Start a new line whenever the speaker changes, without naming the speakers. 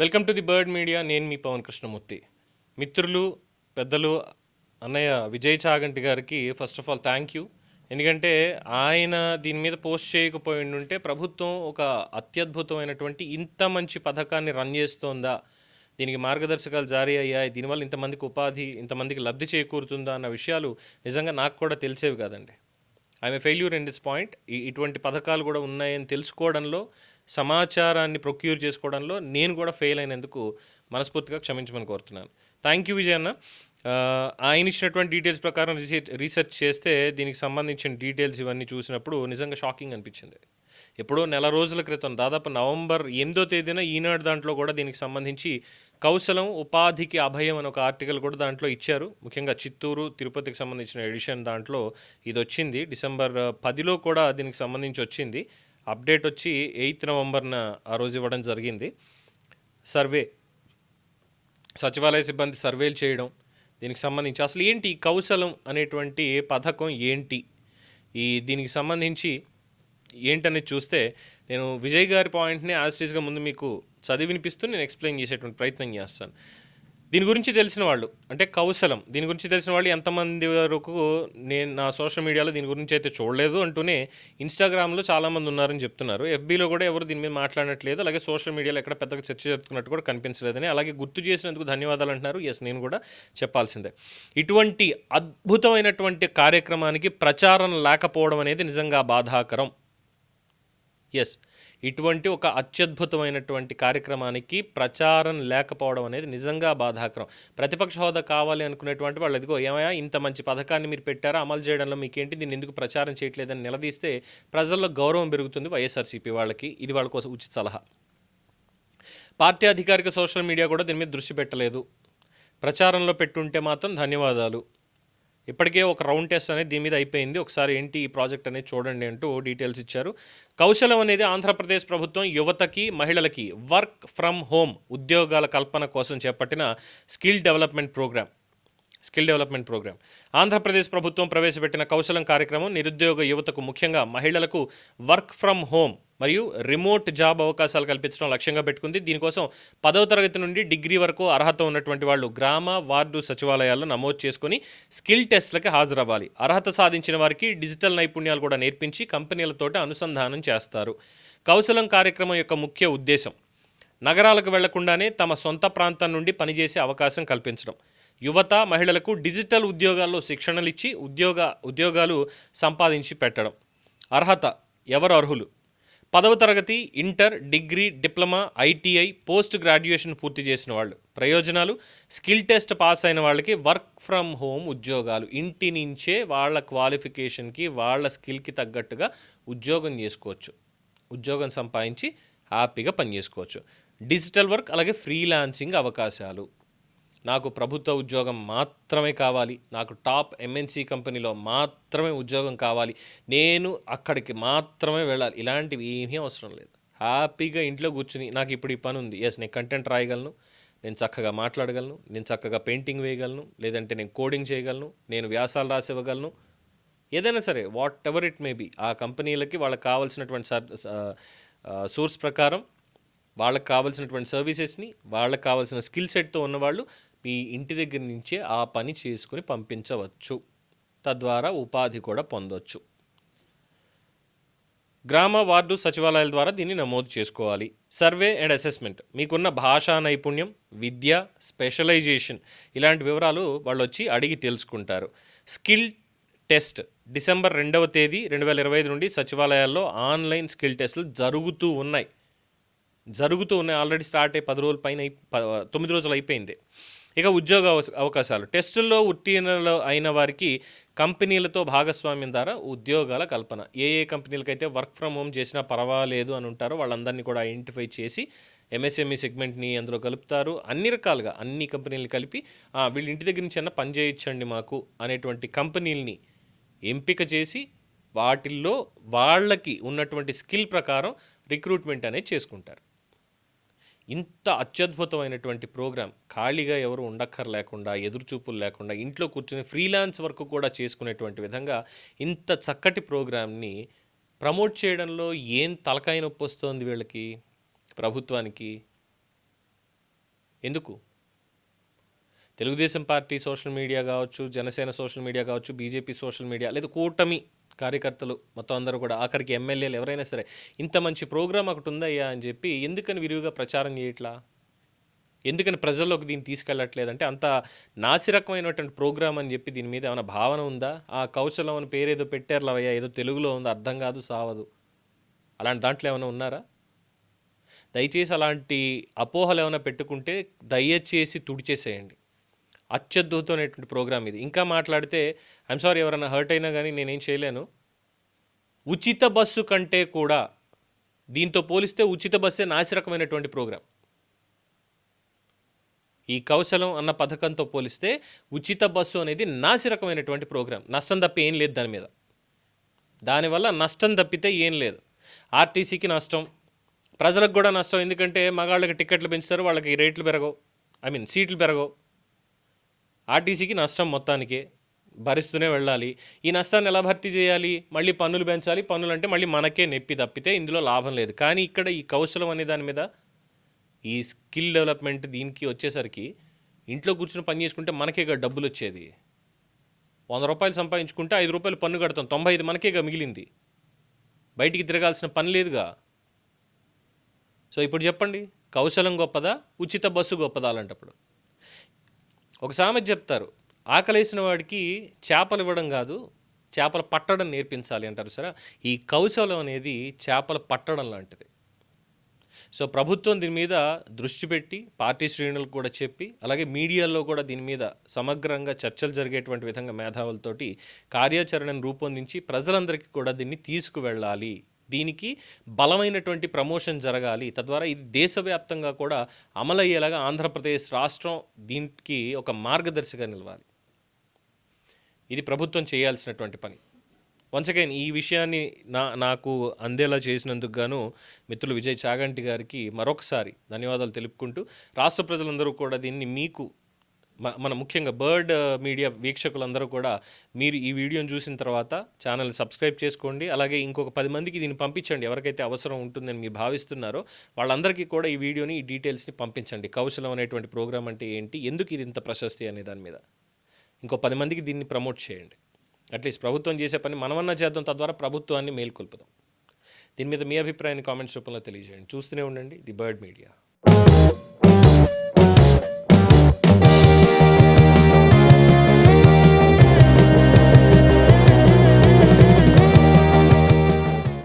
Welcome to the bird media. నేను మీ పవన్ కృష్ణమూర్తి. మిత్రులు పెద్దలు అన్నయ్య విజయ్ చాగంటి గారికి first of all thank you ఎందుకంటే ఆయన దీని మీద పోస్ట్ చేయకపోయి ఉంటే ప్రభుత్వం ఒక అత్యద్భుతమైనటువంటి ఇంత మంచి పథకాన్ని రన్ చేస్తోందా? దీనికి మార్గదర్శకాలు జారీ అయ్యాయి. దీనివల్ల ఇంతమందికి ఉపాధి ఇంతమందికి లబ్ధి చేకూరుతుందా అన్న విషయాలు నిజంగా నాకు కూడా తెలిసేవి కాదండి. I'm failure in this point ఇటువంటి పథకాలు కూడా ఉన్నాయని తెలుసుకోవడంలో సమాచారాన్ని ప్రొక్యూర్ చేసుకోవడంలో నేను కూడా ఫెయిల్ అయినందుకు మనస్ఫూర్తిగా క్షమించమని కోరుతున్నాను. థ్యాంక్ యూ విజయ్ అన్న. ఆ, ఆయన ఇచ్చినటువంటి డీటెయిల్స్ ప్రకారం రీసెర్చ్ రీసెర్చ్ చేస్తే దీనికి సంబంధించిన డీటెయిల్స్ ఇవన్నీ చూసినప్పుడు నిజంగా షాకింగ్ అనిపించింది. ఎప్పుడో నెల రోజుల క్రితం దాదాపు నవంబర్ ఎనిమిదో తేదీన ఈనాడు దాంట్లో కూడా దీనికి సంబంధించి కౌశలం ఉపాధికి అభయం అని ఒక ఆర్టికల్ కూడా దాంట్లో ఇచ్చారు. ముఖ్యంగా చిత్తూరు తిరుపతికి సంబంధించిన ఎడిషన్ దాంట్లో ఇది వచ్చింది. డిసెంబర్ పదిలో కూడా దీనికి సంబంధించి వచ్చింది. అప్డేట్ వచ్చి ఎయిత్ నవంబర్న ఆ రోజు ఇవ్వడం జరిగింది. సర్వే సచివాలయ సిబ్బంది సర్వేలు చేయడం దీనికి సంబంధించి అసలు ఏంటి కౌశలం అనేటువంటి పథకం ఏంటి? ఈ దీనికి సంబంధించి ఏంటనేది చూస్తే నేను విజయ్ గారి పాయింట్ని యాజిటీస్గా ముందు మీకు చదివి వినిపిస్తూ నేను ఎక్స్ప్లెయిన్ చేసేటువంటి ప్రయత్నం చేస్తాను. దీని గురించి తెలిసిన వాళ్ళు అంటే కౌశలం దీని గురించి తెలిసిన వాళ్ళు ఎంతమంది వరకు నేను నా సోషల్ మీడియాలో దీని గురించి అయితే చూడలేదు అంటూనే ఇన్స్టాగ్రామ్లో చాలామంది ఉన్నారని చెప్తున్నారు. ఎఫ్బీలో కూడా ఎవరు దీని మీద మాట్లాడట్లేదు అలాగే సోషల్ మీడియాలో ఎక్కడ పెద్దగా చర్చ జరుపుకున్నట్టు కూడా కనిపించలేదని అలాగే గుర్తు చేసినందుకు ధన్యవాదాలు అంటున్నారు. ఎస్ నేను కూడా చెప్పాల్సిందే. ఇటువంటి అద్భుతమైనటువంటి కార్యక్రమానికి ప్రచారం లేకపోవడం అనేది నిజంగా బాధాకరం. ఎస్ ఇటువంటి ఒక అత్యద్భుతమైనటువంటి కార్యక్రమానికి ప్రచారం లేకపోవడం అనేది నిజంగా బాధాకరం. ప్రతిపక్ష హోదా కావాలి అనుకునేటువంటి వాళ్ళు ఇదిగో ఏమయ్యా ఇంత మంచి పథకాన్ని మీరు పెట్టారా? అమలు చేయడంలో మీకేంటి? దీన్ని ఎందుకు ప్రచారం చేయట్లేదని నిలదీస్తే ప్రజల్లో గౌరవం పెరుగుతుంది వైఎస్ఆర్సీపీ వాళ్ళకి. ఇది వాళ్ళ కోసం ఉచిత సలహా. పార్టీ అధికారిక సోషల్ మీడియా కూడా దీని మీద దృష్టి పెట్టలేదు. ప్రచారంలో పెట్టుంటే మాత్రం ధన్యవాదాలు. ఇప్పటికే ఒక రౌండ్ టెస్ట్ అనేది దీని మీద అయిపోయింది. ఒకసారి ఏంటి ఈ ప్రాజెక్ట్ అనేది చూడండి అంటూ డీటెయిల్స్ ఇచ్చారు. కౌశలం అనేది ఆంధ్రప్రదేశ్ ప్రభుత్వం యువతకి మహిళలకి వర్క్ ఫ్రమ్ హోమ్ ఉద్యోగాల కల్పన కోసం చేపట్టిన skill development programme. Skill development programme. Andhra Pradesh ప్రభుత్వం ప్రవేశపెట్టిన కౌశలం కార్యక్రమం నిరుద్యోగ యువతకు ముఖ్యంగా మహిళలకు వర్క్ ఫ్రమ్ హోమ్ మరియు రిమోట్ జాబ్ అవకాశాలు కల్పించడం లక్ష్యంగా పెట్టుకుంది. దీనికోసం పదవ తరగతి నుండి డిగ్రీ వరకు అర్హత ఉన్నటువంటి వాళ్ళు గ్రామ వార్డు సచివాలయాల్లో నమోదు చేసుకొని స్కిల్ టెస్ట్లకి హాజరవ్వాలి. అర్హత సాధించిన వారికి డిజిటల్ నైపుణ్యాలు కూడా నేర్పించి కంపెనీలతోటి అనుసంధానం చేస్తారు. కౌశలం కార్యక్రమం యొక్క ముఖ్య ఉద్దేశం నగరాలకు వెళ్ళకుండానే తమ సొంత ప్రాంతం నుండి పనిచేసే అవకాశం కల్పించడం. యువత మహిళలకు డిజిటల్ ఉద్యోగాల్లో శిక్షణలిచ్చి ఉద్యోగ ఉద్యోగాలు సంపాదించి పెట్టడం. అర్హత ఎవరు అర్హులు? పదవ తరగతి inter degree diploma ITI post graduation పూర్తి చేసిన వాళ్ళు. ప్రయోజనాలు స్కిల్ టెస్ట్ పాస్ అయిన వాళ్ళకి వర్క్ ఫ్రమ్ హోమ్ ఉద్యోగాలు. ఇంటి నుంచే వాళ్ళ క్వాలిఫికేషన్కి వాళ్ళ స్కిల్కి తగ్గట్టుగా ఉద్యోగం చేసుకోవచ్చు. ఉద్యోగం సంపాదించి హ్యాపీగా పనిచేసుకోవచ్చు డిజిటల్ వర్క్ అలాగే ఫ్రీలాన్సింగ్ అవకాశాలు. నాకు ప్రభుత్వ ఉద్యోగం మాత్రమే కావాలి. నాకు టాప్ ఎంఎన్సీ కంపెనీలో మాత్రమే ఉద్యోగం కావాలి. నేను అక్కడికి మాత్రమే వెళ్ళాలి. ఇలాంటివి ఏమీ అవసరం లేదు. హ్యాపీగా ఇంట్లో కూర్చుని నాకు ఇప్పుడు ఈ పని ఉంది. ఎస్ నేను కంటెంట్ రాయగలను. నేను చక్కగా మాట్లాడగలను. నేను చక్కగా పెయింటింగ్ వేయగలను. లేదంటే నేను కోడింగ్ చేయగలను. నేను వ్యాసాలు రాసివ్వగలను. ఏదైనా సరే whatever it may be ఆ కంపెనీలకి వాళ్ళకి కావాల్సినటువంటి సర్ సోర్స్ ప్రకారం వాళ్ళకి కావాల్సినటువంటి సర్వీసెస్ని వాళ్ళకి కావాల్సిన స్కిల్ సెట్తో ఉన్నవాళ్ళు మీ ఇంటి దగ్గర నుంచే ఆ పని చేసుకుని పంపించవచ్చు. తద్వారా ఉపాధి కూడా పొందవచ్చు గ్రామ వార్డు సచివాలయాల ద్వారా దీన్ని నమోదు చేసుకోవాలి. Survey and assessment. మీకున్న భాషా నైపుణ్యం విద్య స్పెషలైజేషన్ ఇలాంటి వివరాలు వాళ్ళు వచ్చి అడిగి తెలుసుకుంటారు. స్కిల్ టెస్ట్ డిసెంబర్ రెండవ తేదీ రెండు వేల ఇరవై ఐదు నుండి సచివాలయాల్లో ఆన్లైన్ స్కిల్ టెస్టులు జరుగుతూ ఉన్నాయి. జరుగుతూ ఉన్నాయి. ఆల్రెడీ స్టార్ట్ అయ్యి పది రోజుల పైన ప- తొమ్మిది రోజులు అయిపోయింది. ఇక ఉద్యోగ అవకాశాలు. టెస్టుల్లో ఉత్తీర్ణులు అయిన వారికి కంపెనీలతో భాగస్వామ్యం ద్వారా ఉద్యోగాల కల్పన. ఏ ఏ కంపెనీలకైతే వర్క్ ఫ్రమ్ హోమ్ చేసినా పర్వాలేదు అని ఉంటారో వాళ్ళందరినీ కూడా ఐడెంటిఫై చేసి ఎంఎస్ఎంఈ సెగ్మెంట్ని అందులో కలుపుతారు. అన్ని రకాలుగా అన్ని కంపెనీలు కలిపి వీళ్ళు ఇంటి దగ్గర నుంచి అన్న పనిచేయొచ్చండి మాకు అనేటువంటి కంపెనీలని ఎంపిక చేసి వాటిల్లో వాళ్ళకి ఉన్నటువంటి స్కిల్ ప్రకారం రిక్రూట్మెంట్ అనేది చేసుకుంటారు. ఇంత అత్యద్భుతమైనటువంటి ప్రోగ్రామ్ ఖాళీగా ఎవరు ఉండక్కర్ లేకుండా ఎదురుచూపులు లేకుండా ఇంట్లో కూర్చుని ఫ్రీలాన్స్ వర్క్ కూడా చేసుకునేటువంటి విధంగా ఇంత చక్కటి ప్రోగ్రామ్ని ప్రమోట్ చేయడంలో ఏం తలకాయ నొప్పి వస్తుంది వీళ్ళకి ప్రభుత్వానికి? ఎందుకు? తెలుగుదేశం పార్టీ సోషల్ మీడియా కావచ్చు జనసేన సోషల్ మీడియా కావచ్చు బీజేపీ సోషల్ మీడియా లేదా కూటమి కార్యకర్తలు మొత్తం అందరూ కూడా ఆఖరికి ఎమ్మెల్యేలు ఎవరైనా సరే ఇంత మంచి ప్రోగ్రామ్ ఒకటి ఉందయ్యా అని చెప్పి ఎందుకని విరివిగా ప్రచారం చేయట్లా? ఎందుకని ప్రజల్లోకి దీన్ని తీసుకెళ్ళట్లేదంటే అంత నాసిరకమైనటువంటి ప్రోగ్రామ్ అని చెప్పి దీని మీద ఏమైనా భావన ఉందా? ఆ కౌశలం అని పేరేదో పెట్టారు అయ్యా ఏదో తెలుగులో ఉందో అర్థం కాదు సావదు. అలాంటి దాంట్లో ఏమైనా ఉన్నారా? దయచేసి అలాంటి అపోహలు ఏమైనా పెట్టుకుంటే దయచేసి తుడిచేసేయండి. అత్యద్భుతమైనటువంటి ప్రోగ్రామ్ ఇది. ఇంకా మాట్లాడితే ఐఎమ్ సారీ ఎవరైనా హర్ట్ అయినా కానీ నేనేం చేయలేను. ఉచిత బస్సు కంటే కూడా దీంతో పోలిస్తే ఉచిత బస్సే నాసిరకమైనటువంటి ప్రోగ్రాం ఈ కౌశలం అన్న పథకంతో పోలిస్తే ఉచిత బస్సు అనేది నాసిరకమైనటువంటి ప్రోగ్రాం నష్టం తప్పి ఏం లేదు దాని మీద. దానివల్ల నష్టం తప్పితే ఏం లేదు. ఆర్టీసీకి నష్టం. ప్రజలకు కూడా నష్టం. ఎందుకంటే మగాళ్ళకి టికెట్లు పెంచుతారు వాళ్ళకి రేట్లు పెరగవు. ఐ మీన్ సీట్లు పెరగవు. ఆర్టీసీకి నష్టం మొత్తానికి భరిస్తూనే వెళ్ళాలి. ఈ నష్టాన్ని ఎలా భర్తీ చేయాలి? మళ్ళీ పన్నులు పెంచాలి. పన్నులు అంటే మళ్ళీ మనకే నొప్పి తప్పితే ఇందులో లాభం లేదు. కానీ ఇక్కడ ఈ కౌశలం అనే దాని మీద ఈ స్కిల్ డెవలప్మెంట్ దీనికి వచ్చేసరికి ఇంట్లో కూర్చుని పని చేసుకుంటే మనకే డబ్బులు వచ్చేది. వంద రూపాయలు సంపాదించుకుంటే ఐదు రూపాయలు పన్ను కడతాం. తొంభై ఐదు మనకేగా మిగిలింది. బయటికి తిరగాల్సిన పని లేదుగా. సో ఇప్పుడు చెప్పండి కౌశలం గొప్పదా? ఉచిత బస్సు గొప్పదా? అలాంటప్పుడు ఒక సామెత చెప్తారు ఆకలేసిన వాడికి చేపలు ఇవ్వడం కాదు చేపలు పట్టడం నేర్పించాలి అంటారు సరే. ఈ కౌశలం అనేది చేపలు పట్టడం లాంటిది. సో ప్రభుత్వం దీని మీద దృష్టి పెట్టి పార్టీ శ్రేణులకు కూడా చెప్పి అలాగే మీడియాలో కూడా దీని మీద సమగ్రంగా చర్చలు జరిగేటువంటి విధంగా మేధావులతోటి కార్యాచరణను రూపొందించి ప్రజలందరికీ కూడా దీన్ని తీసుకువెళ్ళాలి. దీనికి బలమైనటువంటి ప్రమోషన్ జరగాలి. తద్వారా ఇది దేశవ్యాప్తంగా కూడా అమలయ్యేలాగా ఆంధ్రప్రదేశ్ రాష్ట్రం దీనికి ఒక మార్గదర్శిగా నిలవాలి. ఇది ప్రభుత్వం చేయాల్సినటువంటి పని. వన్స్ అగైన్ ఈ విషయాన్ని నా నాకు అందేలా చేసినందుకు గాను మిత్రులు విజయ్ చాగంటి గారికి మరొకసారి ధన్యవాదాలు తెలుపుకుంటూ రాష్ట్ర ప్రజలందరూ కూడా దీన్ని మీకు మన ముఖ్యంగా బర్డ్ మీడియా వీక్షకులందరూ కూడా మీరు ఈ వీడియోని చూసిన తర్వాత ఛానల్ సబ్స్క్రైబ్ చేసుకోండి. అలాగే ఇంకొక పది మందికి దీన్ని పంపించండి. ఎవరికైతే అవసరం ఉంటుందని మీరు భావిస్తున్నారో వాళ్ళందరికీ కూడా ఈ వీడియోని ఈ డీటెయిల్స్ని పంపించండి. కౌశలం అనేటువంటి ప్రోగ్రామ్ అంటే ఏంటి? ఎందుకు ఇది ఇంత ప్రశస్తి అనే దాని మీద. ఇంకో పది మందికి దీన్ని ప్రమోట్ చేయండి. అట్లీస్ట్ ప్రభుత్వం చేసే పని మనమన్నా చేద్దాం తద్వారా ప్రభుత్వాన్ని మేల్కొల్పుదాం. దీని మీద మీ అభిప్రాయాన్ని కామెంట్స్ రూపంలో తెలియజేయండి. చూస్తూనే ఉండండి ది బర్డ్ మీడియా.